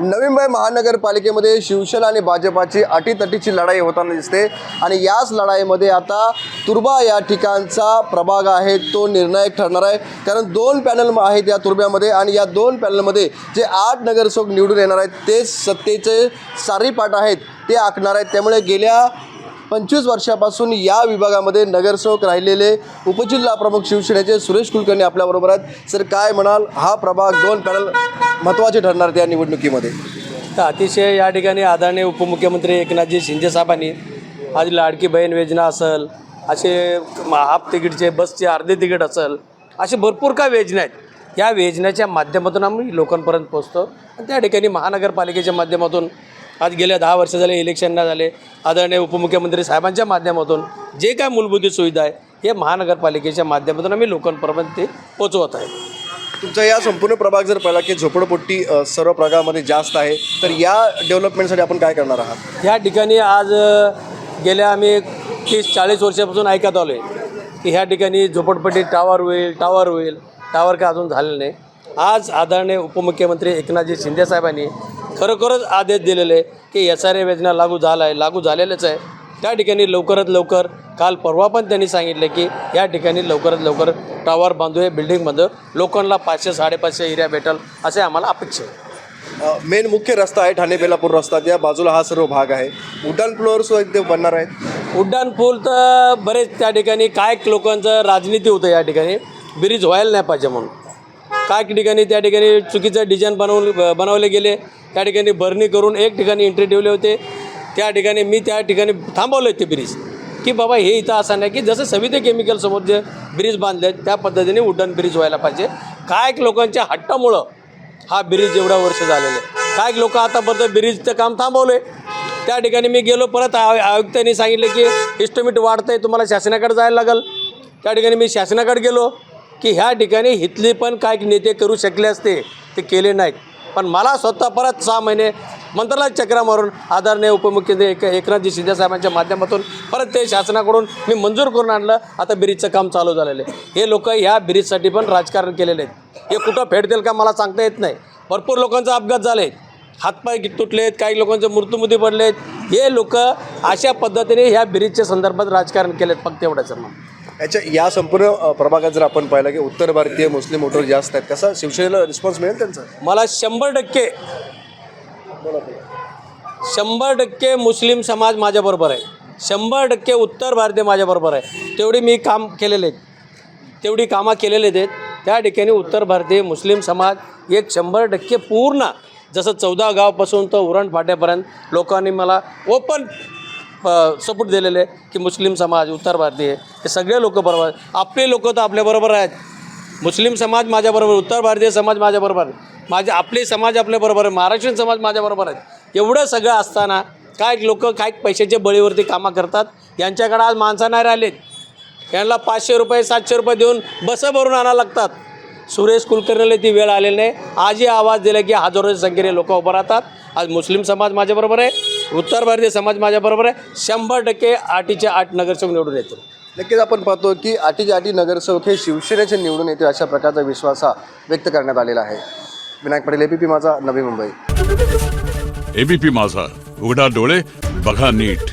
नवी मुंबई महानगरपालिकेमध्ये शिवसेना आणि भाजपाची अटीतटीची लढाई होताना दिसते. आणि याच लढाईमध्ये आता तुर्बा या ठिकाणचा प्रभाग आहे तो निर्णायक ठरणार आहे. कारण दोन पॅनल आहेत या तुर्ब्यामध्ये आणि या दोन पॅनलमध्ये जे आठ नगरसेवक निवडून येणार आहेत ते सत्तेचे सारीपाट आहेत ते आखणार आहेत. त्यामुळे गेल्या पंचवीस वर्षापासून या विभागामध्ये नगरसेवक राहिलेले उपजिल्हा प्रमुख शिवसेनेचे सुरेश कुलकर्णी आपल्याबरोबर आहेत. सर काय म्हणाल? हा प्रभाग दोन पॅनल महत्त्वाचे ठरणार त्या या निवडणुकीमध्ये. तर अतिशय या ठिकाणी आदरणीय उपमुख्यमंत्री एकनाथजी शिंदे साहेबांनी आज लाडकी बहीण योजना असेल असे हाफ तिकीटचे बसचे अर्धे तिकीट असेल असे भरपूर काय योजना आहेत? या योजनेच्या माध्यमातून आम्ही लोकांपर्यंत पोचतो आणि त्या ठिकाणी महानगरपालिकेच्या माध्यमातून आज गेल्या दहा वर्ष झाले इलेक्शन नाही झाले. आदरणीय उपमुख्यमंत्री साहेबांच्या माध्यमातून जे काय मूलभूत सुविधा आहे हे महानगरपालिकेच्या माध्यमातून आम्ही लोकांपर्यंत ते पोचवत आहे. तुमचा या संपूर्ण प्रभाग जर पाहिला की झोपडपट्टी सर्व प्रभागामध्ये जास्त आहे तर या डेव्हलपमेंटसाठी आपण काय करणार आहात? ह्या ठिकाणी आज गेल्या आम्ही तीस चाळीस वर्षापासून ऐकत आलो आहे की ह्या ठिकाणी झोपडपट्टी टावर होईल टावर होईल. टावर काय अजून झालेलं नाही. आज आदरणीय उपमुख्यमंत्री एकनाथजी शिंदे साहेबांनी खरोखरच आदेश दिलेले की एस आर ए योजना लागू झाला आहे लागू झालेलंच आहे. त्या ठिकाणी लवकरात लवकर काल परवा पण त्यांनी सांगितले की या ठिकाणी लवकरात लवकर टावर बांधू हे बिल्डिंग बांधू लोकांना पाचशे साडेपाचशे एरिया भेटेल असे आम्हाला अपेक्षा आहे. मेन मुख्य रस्ता आहे ठाणे बेलापूर रस्ता. त्या बाजूला हा सर्व भाग आहे. उड्डाण फ्लोअर्स ते बनणार आहेत. उड्डाण पूल तर बरेच त्या ठिकाणी काय लोकांचं राजनीती होतं या ठिकाणी ब्रिज व्हायला नाही पाहिजे म्हणून. काय ठिकाणी त्या ठिकाणी चुकीचं डिझाईन बनवून बनवले गेले त्या ठिकाणी बर्नी करून एक ठिकाणी एंट्री ठेवले होते. त्या ठिकाणी मी त्या ठिकाणी थांबवलं ते ब्रिज. की बाबा हे इथं असं नाही की जसं सविते केमिकलसमोर जे ब्रिज बांधले आहेत, त्या पद्धतीने उड्डाण ब्रिज व्हायला पाहिजे. काय लोकांच्या हट्टामुळं हा ब्रिज एवढा वर्ष झालेला आहे. काय लोक आतापर्यंत ब्रिजचं काम थांबवलं त्या ठिकाणी मी गेलो परत आय आयुक्तांनी सांगितलं की इस्टिमेट वाढतं आहे तुम्हाला शासनाकडे जायला लागेल. त्या ठिकाणी मी शासनाकडे गेलो की ह्या ठिकाणी इथले पण काय नेते करू शकले असते ते केले नाहीत. पण मला स्वतः परत सहा महिने मंत्रालयात चक्रा मारून आदरणीय उपमुख्यमंत्री एक एकनाथजी शिंदेसाहेबांच्या माध्यमातून परत ते शासनाकडून मी मंजूर करून आणलं. आता ब्रिजचं काम चालू झालेलं आहे. हे लोक ह्या ब्रिजसाठी पण राजकारण केलेले आहेत. हे कुठं फेडतील का मला सांगता येत नाही. भरपूर लोकांचा अपघात झाले हातपाय तुटलेत काही लोकांचे मृत्यूमुधी पडलेत. हे लोक अशा पद्धतीने ह्या ब्रिजच्या संदर्भात राजकारण केलेत फक्त एवढ्याचं मग याच्या या संपूर्ण प्रभागात जर आपण पाहिलं की उत्तर भारतीय मुस्लिम वोटर जास्त आहेत कसा शिवसेनेला रिस्पॉन्स मिळेल त्यांचा? मला शंभर टक्के शंभर टक्के मुस्लिम समाज माझ्याबरोबर आहे. शंभर टक्के उत्तर भारतीय माझ्याबरोबर आहे. तेवढी मी काम केलेले आहेत. तेवढी कामं केलेले आहेत. त्या ठिकाणी उत्तर भारतीय मुस्लिम समाज एक शंभर टक्के पूर्ण जसं चौदा गावपासून तर उरण फाट्यापर्यंत लोकांनी मला ओपन सपोर्ट दिलेले आहे की मुस्लिम समाज उत्तर भारतीय हे सगळे लोक बरोबर आपले लोक तर आपल्याबरोबर आहेत. मुस्लिम समाज माझ्याबरोबर उत्तर भारतीय समाज माझ्याबरोबर आहे. माझे आपले समाज आपल्याबरोबर आहे. महाराष्ट्रीयन समाज माझ्याबरोबर आहेत एवढं सगळं असताना काय लोक काय पैशाच्या बळीवरती कामं करतात? यांच्याकडे आज माणसं नाही राहिलेत. यांना पाचशे रुपये सातशे रुपये देऊन बसं भरून आणायला लागतात. सुरेश कुलकर्णीला ती वेळ आलेली नाही. आजही आवाज दिला की हजारोच्या संख्येने लोक उभं राहतात. आज मुस्लिम समाज माझ्याबरोबर आहे. उत्तर भारतीय समाज माझ्याबरोबर आहे. शंभर टक्के आठीचे आठ नगरसेवक निवडून येतील. नक्कीच आपण पाहतो की आठी आठी नगरसेवक हे शिवसेनेचे निवडून येतील अशा प्रकारचा विश्वास हा व्यक्त करण्यात आलेला आहे. विनायक पटेल एपीपी माझा नवी मुंबई. एबीपी माझा उघडा डोळे बघा नीट.